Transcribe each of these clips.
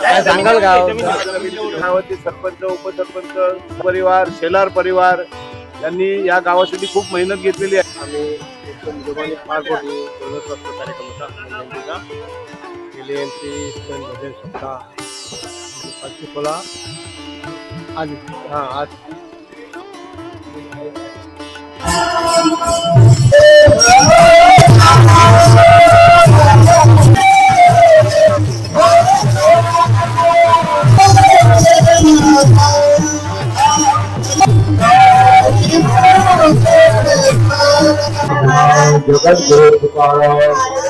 काय सांगाल का सरपंच उपसरपंच परिवार शेलार परिवार यांनी या गावासाठी खूप मेहनत घेतलेली आहे. आम्ही एकदम जोमाने पार पडलो. दोनच कार्यक्रम होता. भजन सप्ताह पाचशे सोळा आज हां आज Jangan creo que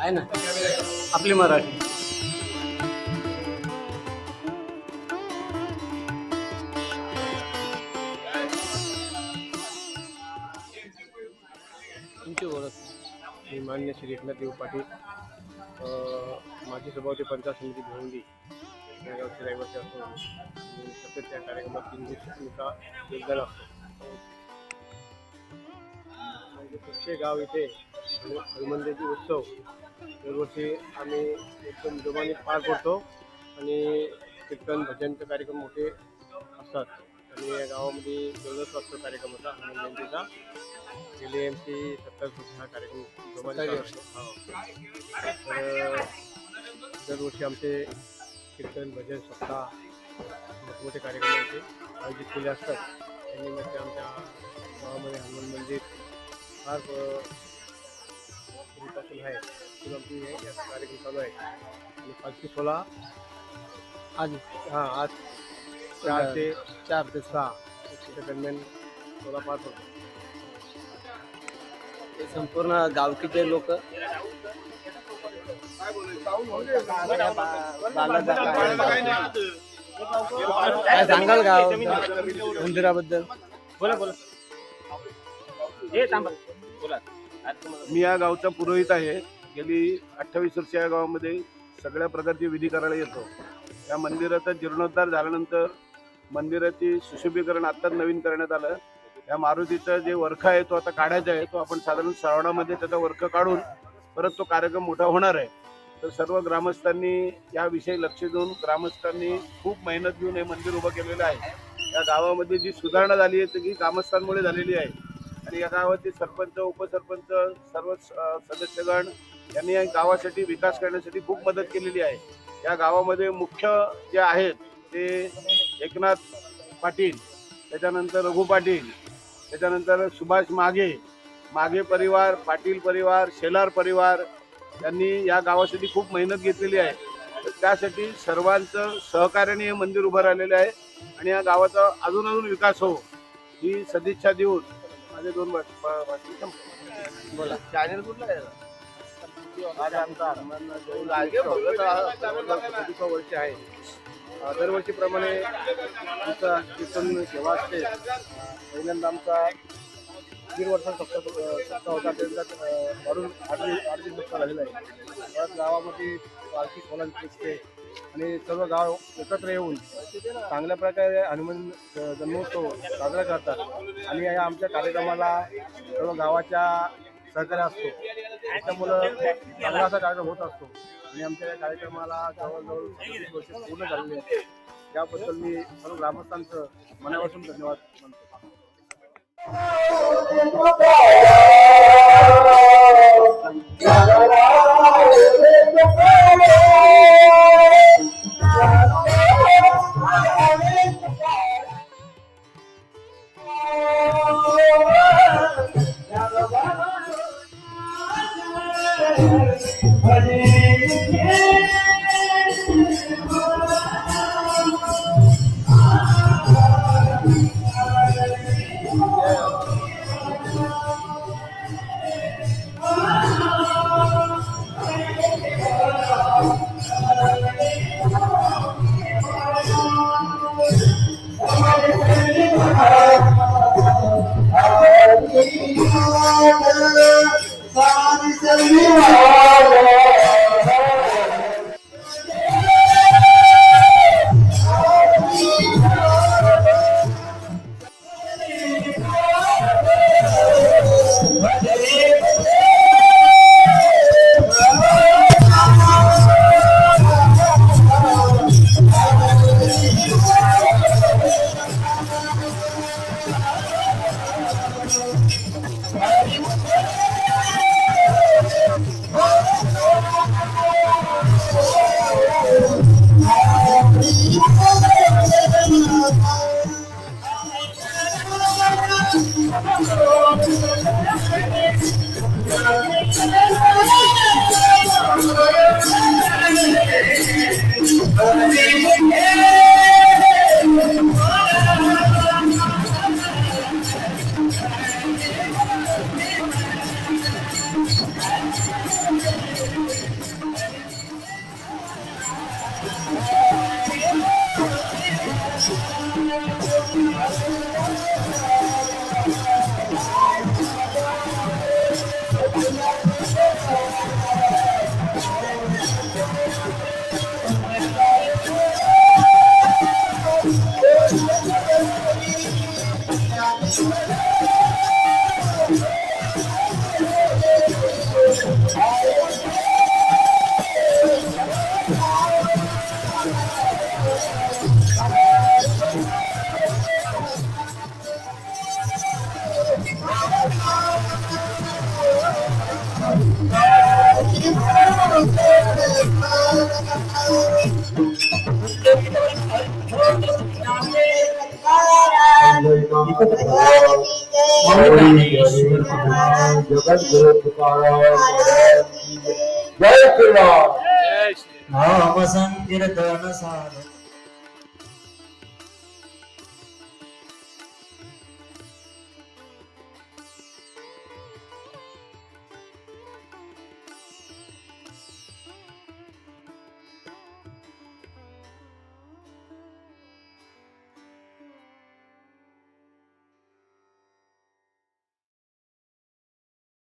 आहे ना? आपली मराठी. तुमची ओळख. मी मान्य श्री एकनाथ देव पाटील माझी माजी पंचायत समिती भिवंडी या गावचे रहिवासी असतो. मी सतत त्या कार्यक्रमात तीन दिवसाचा योगदान असतो. म्हणजे प्रत्येक गाव इथे हनुमंदिराची उत्सव दरवर्षी आम्ही एकदम जोमाने पार करतो आणि कीर्तन भजनचे कार्यक्रम मोठे असतात. आणि या गावामध्ये जवळच असतो कार्यक्रम होता हनुमान जयंतीचा गेली आमची सत्तर वर्ष हा कार्यक्रम जोमाने असतो हो. तर दरवर्षी आमचे कीर्तन भजन सप्ताह मोठमोठे कार्यक्रम आमचे आयोजित केले असतात. त्यांनी मग ते आमच्या गावामध्ये हनुमान मंदिर फार अ, पूर्वीपासून आहे म्हणून आमची हे या कार्यक्रम चालू आहे आणि पाचशे सोळा आज। हां आज चार ते चार ते सहा त्याच्या दरम्यान सोळा पाच होतो हे संपूर्ण गावकीचे लोक काय सांगाल का मंदिराबद्दल बोला बोला। हे थांबा बोला। मी या गावचा पुरोहित आहे. गेली अठ्ठावीस वर्ष या गावामध्ये सगळ्या प्रकारचे विधी करायला येतो. या मंदिराचा जीर्णोद्धार झाल्यानंतर मंदिराची सुशोभीकरण आत्ताच नवीन करण्यात आलं. या मारुतीचा जे वर्ख आहे तो आता काढायचा आहे. तो आपण साधारण श्रावणामध्ये त्याचा वर्ख काढून परत तो कार्यक्रम मोठा होणार आहे. तर सर्व ग्रामस्थांनी याविषयी लक्ष देऊन ग्रामस्थांनी खूप मेहनत घेऊन हे मंदिर उभं केलेलं आहे. या गावामध्ये जी सुधारणा झाली आहे ती ग्रामस्थांमुळे झालेली आहे. आणि या गावातील सरपंच उपसरपंच सर्व स- सदस्यगण यांनी या गावासाठी विकास करण्यासाठी खूप मदत केलेली आहे. या गावामध्ये मुख्य जे आहेत ते एकनाथ पाटील त्याच्यानंतर रघु पाटील त्याच्यानंतर सुभाष मागे मागे परिवार पाटील परिवार शेलार परिवार यांनी या गावासाठी खूप मेहनत घेतलेली आहे. तर त्यासाठी सर्वांचं सहकार्याने हे मंदिर उभं राहिलेलं आहे आणि या गावाचा अजून अजून विकास हो ही सदिच्छा देऊन माझे दोन. बोला. चॅनल कुठला आहे? आमचा वर्ष आहे. दरवर्षीप्रमाणे आमचा कीर्तन सेवा असते पहिल्यांदा आमचा दीड वर्षाचा सप्ताह सप्ताह होता. त्याच्यात अं, वाढून आठ आठ दिवस सप्ताह झालेला आहे. परत गावामध्ये पालखी दिसते? आणि सर्व गाव एकत्र येऊन चांगल्या प्रकारे हनुमान जन्मोत्सव साजरा करतात. आणि या आमच्या कार्यक्रमाला सर्व गावाच्या सहकार्य असतो. त्याच्यामुळं चांगला असा कार्यक्रम होत असतो. आणि आमच्या या कार्यक्रमाला जवळजवळ वर्ष पूर्ण झालेले त्याबद्दल मी सर्व ग्रामस्थांचं मनापासून धन्यवाद Meanwhile, Let's जगद्गुरु तुकाराम जय श्रीराम नाम संकीर्तन साध